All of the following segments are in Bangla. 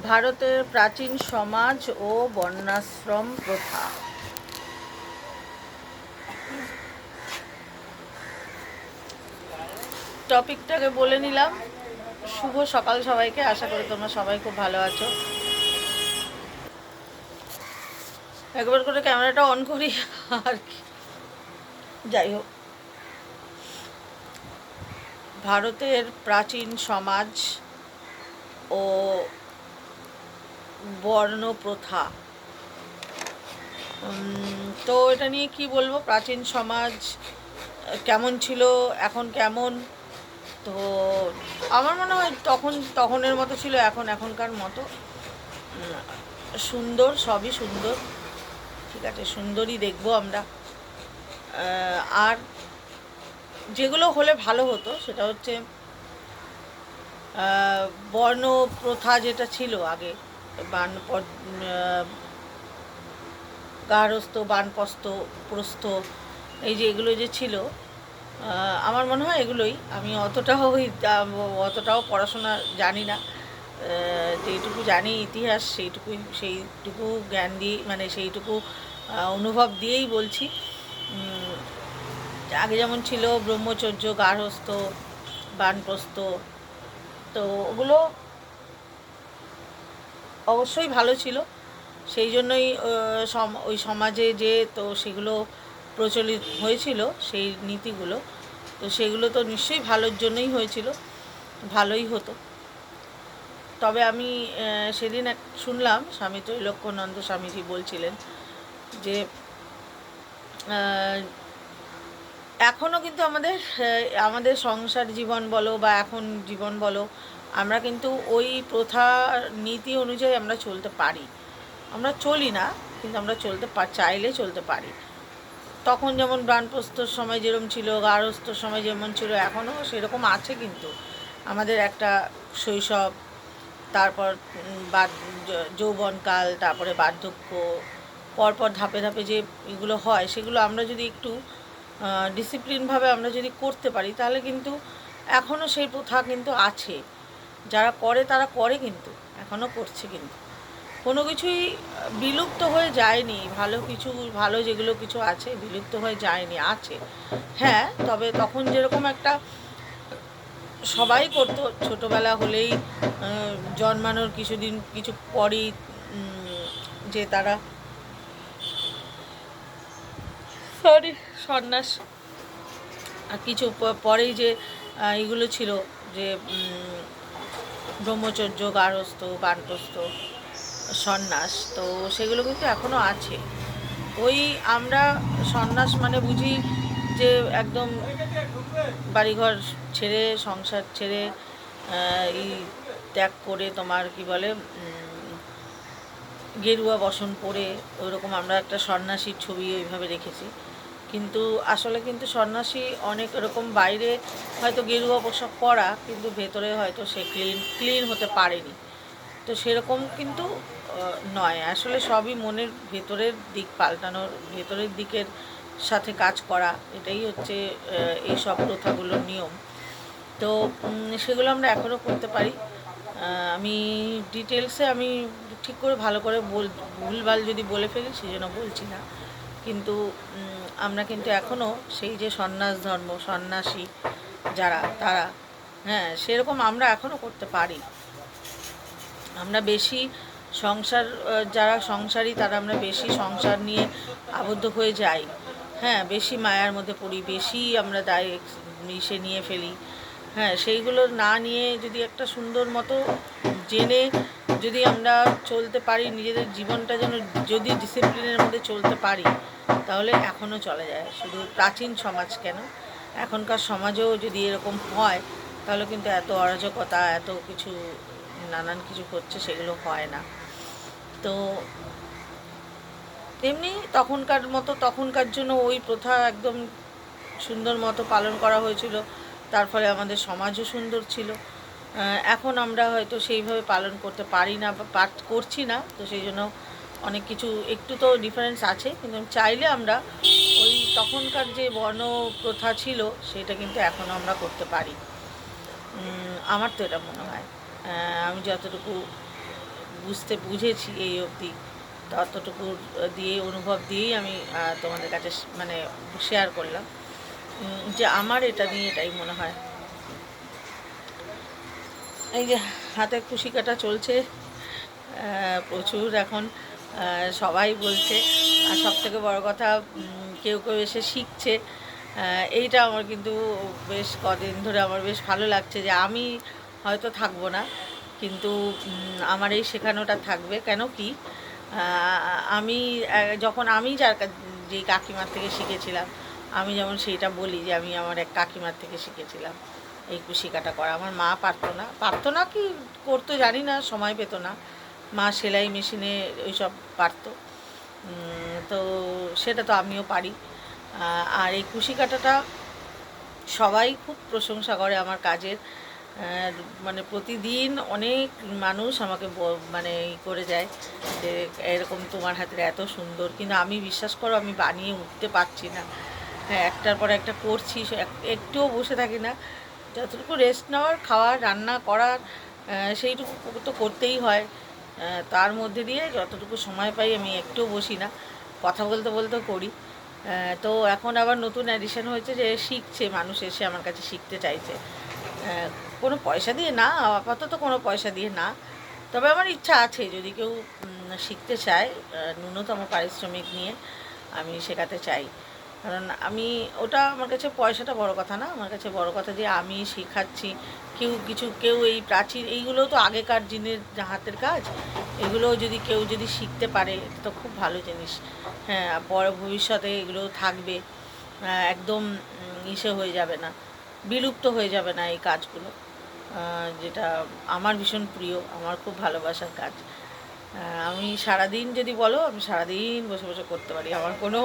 ভারতের প্রাচীন সমাজ ও বর্ণাশ্রম প্রথা। টপিকটাকে বলে নিলাম। শুভ সকাল সবাইকে। আশা করি তোমরা সবাই খুব ভালো আছো। একবার করে ক্যামেরাটা অন করি আর কি। যাই হোক। ভারতের প্রাচীন সমাজ ও বর্ণ প্রথা তো এটা নিয়ে কি বলব? প্রাচীন সমাজ কেমন ছিল, এখন কেমন? তো আমার মনে হয় তখন, তখনের মতো ছিল, এখন এখনকার মতো। সুন্দর, সবই সুন্দর। ঠিক আছে, সুন্দরই দেখব আমরা। আর যেগুলো হলে ভালো হতো, সেটা হচ্ছে বর্ণ প্রথা যেটা ছিল আগে বান গার্হস্থ বানপস্ত প্রস্থ এই যে এগুলো যে ছিল আমার মনে হয় এগুলোই। আমি অতটাও ওই- অতটাও পড়াশোনা জানি না। আহ, যেইটুকু জানি ইতিহাস সেইটুকুই সেইটুকু জ্ঞান দিয়ে মানে সেইটুকু অনুভব দিয়েই বলছি। আগে যেমন ছিল ব্রহ্মচর্য গার্হস্থ বানপ্রস্থ তো ওগুলো অবশ্যই ভালো ছিল। সেই জন্যই ওই সমাজে যে তো সেগুলো প্রচলিত হয়েছিল, সেই নীতিগুলো, তো সেগুলো তো নিশ্চয়ই ভালোর জন্যই হয়েছিল, ভালোই হতো। তবে আমি সেদিন এক, শুনলাম, স্বামী ত্রৈলোক্যানন্দ স্বামীজি বলছিলেন যে এখনও কিন্তু আমাদের আমাদের সংসার জীবন বলো বা এখন জীবন বলো, আমরা কিন্তু ওই প্রথা নীতি অনুযায়ী আমরা চলতে পারি। আমরা চলি না, কিন্তু আমরা চলতে চাইলে চলতে পারি। তখন যেমন বানপ্রস্থর সময় যেরকম ছিল গার্হস্থ্যর সময় যেমন ছিল এখনও সেরকম আছে কিন্তু। আমাদের একটা শৈশব, তারপর যৌবনকাল, তারপরে বার্ধক্য, পরপর ধাপে ধাপে যে এগুলো হয়, সেগুলো আমরা যদি একটু ডিসিপ্লিনভাবে আমরা যদি করতে পারি, তাহলে কিন্তু এখনও সেই প্রথা কিন্তু আছে। যারা করে, তারা করে কিন্তু এখনও করছে কিন্তু। কোনো কিছুই বিলুপ্ত হয়ে যায়নি, ভালো কিছু, ভালো যেগুলো কিছু আছে, বিলুপ্ত হয়ে যায়নি, আছে। হ্যাঁ তবে তখন যেরকম একটা সবাই করতো, ছোটোবেলা হলেই জন্মানোর কিছুদিন, কিছু পরেই যে তারা সরি, সন্ন্যাস। আর কিছু পরেই যে এগুলো ছিল যে ব্রহ্মচর্য গার্হস্থ বানপ্রস্থ সন্ন্যাস, তো সেগুলো কিন্তু এখনও আছে। ওই আমরা সন্ন্যাস মানে বুঝি যে, একদম বাড়িঘর ছেড়ে, সংসার ছেড়ে এই ত্যাগ করে তোমার কি বলে গেরুয়া বসন পরে ওইরকম আমরা একটা সন্ন্যাসীর ছবি ওইভাবে রেখেছি কিন্তু আসলে কিন্তু সন্ন্যাসী অনেক এরকম বাইরে হয়তো গেরুয়া পোশাক পরা, কিন্তু ভেতরে হয়তো সে ক্লিন ক্লিন হতে পারেনি। তো সেরকম কিন্তু নয়। আসলে সবই মনের ভেতরের দিক পাল্টানোর, ভেতরের দিকের সাথে কাজ করা, এটাই হচ্ছে এই সব প্রথাগুলোর নিয়ম। তো সেগুলো আমরা এখনও করতে পারি। আমি ডিটেলসে আমি ঠিক করে ভালো করে বল, ভুলভাল যদি বলে ফেলি সেই জন্য বলছি না। কিন্তু আমরা কিন্তু এখনও সেই যে সন্ন্যাস ধর্ম, সন্ন্যাসী যারা, তারা হ্যাঁ সেরকম আমরা এখনও করতে পারি। আমরা বেশি সংসার যারা সংসারী, তারা আমরা বেশি সংসার নিয়ে আবদ্ধ হয়ে যাই। হ্যাঁ বেশি মায়ার মধ্যে পড়ি, বেশি আমরা দায় মিশে নিয়ে ফেলি। হ্যাঁ সেইগুলো না নিয়ে যদি একটা সুন্দর মতো জেনে যদি আমরা চলতে পারি, নিজেদের জীবনটা যেন যদি ডিসিপ্লিনের মধ্যে চলতে পারি, তাহলে এখনও চলে যায়। শুধু প্রাচীন সমাজ কেন? এখনকার সমাজেও যদি এরকম হয়, তাহলে কিন্তু এত অরাজকতা, এত কিছু, নানান কিছু হচ্ছে, সেগুলো হয় না। তো তেমনি তখনকার মতো, তখনকার জন্য ওই প্রথা একদম সুন্দর মতো পালন করা হয়েছিল। তার ফলে আমাদের সমাজও সুন্দর ছিল। এখন আমরা হয়তো সেইভাবে পালন করতে পারি না বা করছি না, তো সেই জন্য অনেক কিছু, একটু তো ডিফারেন্স আছে, কিন্তু চাইলে আমরা ওই তখনকার যে বর্ণ প্রথা ছিল, সেটা কিন্তু এখনও আমরা করতে পারি। আমার তো এটা মনে হয়। আমি যতটুকু বুঝতে বুঝেছি এই অবধি, ততটুকু দিয়ে, অনুভব দিয়েই আমি তোমাদের কাছে মানে শেয়ার করলাম। যে আমার এটা নিয়ে এটাই মনে হয়। এই যে হাতে খুশি কাটা চলছে প্রচুর এখন সবাই বলছে, আর সব থেকে বড় কথা কেউ কেউ এসে শিখছে এইটা আমার কিন্তু বেশ কদিন ধরে আমার বেশ ভালো লাগছে যে আমি হয়তো থাকব না, কিন্তু আমার এই শেখানোটা থাকবে। কেন কি আমি যখন আমি যার যেই কাকিমার থেকে শিখেছিলাম, আমি যেমন সেইটা বলি যে আমি আমার এক কাকিমার থেকে শিখেছিলাম। এই কুশি কাটা করা। আমার মা পারতো না। পারতো না কি করতো জানি না, সময় পেতো না। মা সেলাই মেশিনে ওইসব পারতো। তো সেটা তো আমিও পারি। আর এই কুশি কাটাটা সবাই খুব প্রশংসা করে আমার কাজের। মানে প্রতিদিন অনেক মানুষ আমাকে মানে ই করে যায় যে, এরকম তোমার হাতের এত সুন্দর। কিন্তু আমি বিশ্বাস করো, আমি বানিয়ে উঠতে পারছি না। হ্যাঁ একটার পর একটা করছি একটুও বসে থাকি না। যতটুকু রেস্ট নেওয়ার, খাওয়ার, রান্না করার সেইটুকু তো করতেই হয়। তার মধ্যে দিয়ে যতটুকু সময় পাই আমি একটুও বসি না। কথা বলতে বলতে করি। তো এখন আবার নতুন অ্যাডিশন হয়েছে যে শিখছে, মানুষ এসে আমার কাছে শিখতে চাইছে। কোনো পয়সা দিয়ে না, আপাতত কোনো পয়সা দিয়ে না। তবে আমার ইচ্ছা আছে, যদি কেউ শিখতে চায় ন্যূনতম পারিশ্রমিক নিয়ে আমি শেখাতে চাই। আমি, ওটা আমার কাছে পয়সাটা বড় কথা না। আমার কাছে বড় কথা যে আমি শেখাচ্ছি, কেউ কিছু, কেউ এই প্রাচীন এইগুলো তো আগেকার দিনের হাতের কাজ এগুলো যদি কেউ যদি শিখতে পারে, এটা তো খুব ভালো জিনিস। হ্যাঁ বড় ভবিষ্যতে এগুলো থাকবে একদম ইসে হয়ে যাবে না, বিলুপ্ত হয়ে যাবে না এই কাজগুলো যেটা আমার ভীষণ প্রিয়, আমার খুব ভালোবাসার কাজ। আমি সারাদিন যদি বলো, আমি সারাদিন বসে বসে করতে পারি, আমার কোনো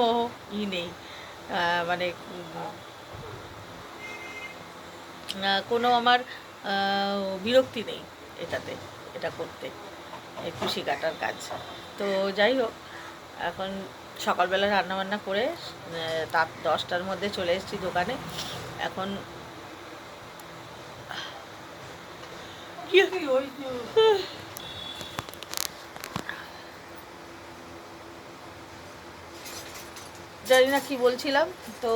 ই নেই। মানে কোনো আমার বিরক্তি নেই এটাতে এটা করতে এই খুশি কাটার কাজ। তো যাই হোক এখন সকালবেলা রান্নাবান্না করে তার দশটার মধ্যে চলে এসেছি দোকানে। এখন কি কি ওই জানি না কি বলছিলাম, তো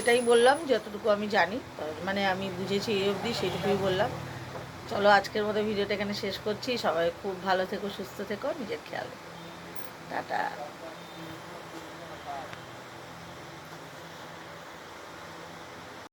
এটাই বললাম, যতটুকু আমি জানি। মানে আমি বুঝেছি এই অবধি সেটুকুই বললাম। চলো আজকের মতো ভিডিওটা এখানে শেষ করছি। সবাই খুব ভালো থেকো, সুস্থ থেকো, নিজের খেয়াল টাটা।